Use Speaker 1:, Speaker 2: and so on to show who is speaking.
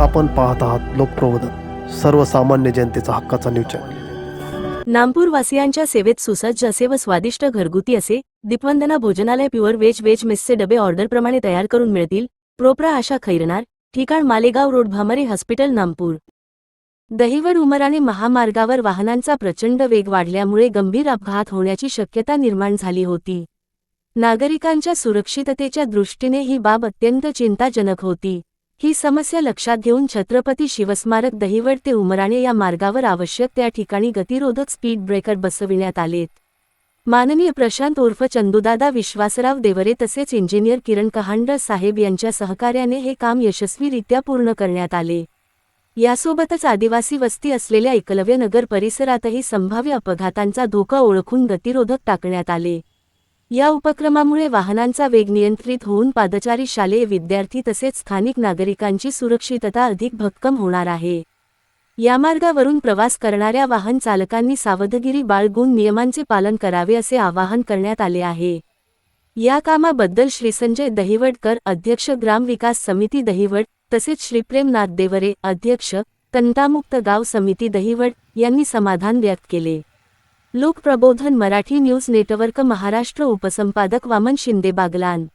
Speaker 1: आपण पाहत आहात लोकप्रबोधन सर्वसामान्य जनतेचा हक्काचा न्यूज चॅनल
Speaker 2: सेवेत सुसज्ज असे व स्वादिष्ट घरगुती असे दीपवंदना भोजनालय प्युअर वेज वेज मेसचे डबे ऑर्डरप्रमाणे तयार करून मिळतील. प्रोप्रा आशा खैरनार ठिकाण मालेगाव रोड भामरे हॉस्पिटल नामपूर. दहिवड उमराणे महामार्गावर वाहनांचा प्रचंड वेग वाढल्यामुळे गंभीर अपघात होण्याची शक्यता निर्माण झाली होती. नागरिकांच्या सुरक्षिततेच्या दृष्टीने ही बाब अत्यंत चिंताजनक होती. ही समस्या लक्षात घेऊन छत्रपती शिवस्मारक दहिवड ते उमराणे या मार्गावर आवश्यक त्या ठिकाणी गतिरोधक स्पीड ब्रेकर बसविण्यात आलेत. माननीय प्रशांत उर्फ चंदुदादा विश्वासराव देवरे तसेच इंजिनियर किरण कहांडर साहेब यांच्या सहकार्याने हे काम यशस्वीरित्या पूर्ण करण्यात आले. यासोबतच आदिवासी वस्ती असलेल्या एकलव्यनगर परिसरातही संभाव्य अपघातांचा धोका ओळखून गतिरोधक टाकण्यात आले. या उपक्रमामुळे वाहनांचा वेग नियंत्रित होऊन पादचारी शालेय विद्यार्थी तसेच स्थानिक नागरिकांची सुरक्षितता अधिक भक्कम होणार आहे. या मार्गावरून प्रवास करणाऱ्या वाहन चालकांनी सावधगिरी बाळगून नियमांचे पालन करावे असे आवाहन करण्यात आले आहे. या कामाबद्दल श्री संजय दहिवडकर अध्यक्ष ग्रामविकास समिती दहिवड तसेच श्रीप्रेमनाथ देवरे अध्यक्ष तंटामुक्त गाव समिती दहिवड यांनी समाधान व्यक्त केले. लोकप्रबोधन मराठी न्यूज नेटवर्क महाराष्ट्र उपसंपादक वामन शिंदे बागलान.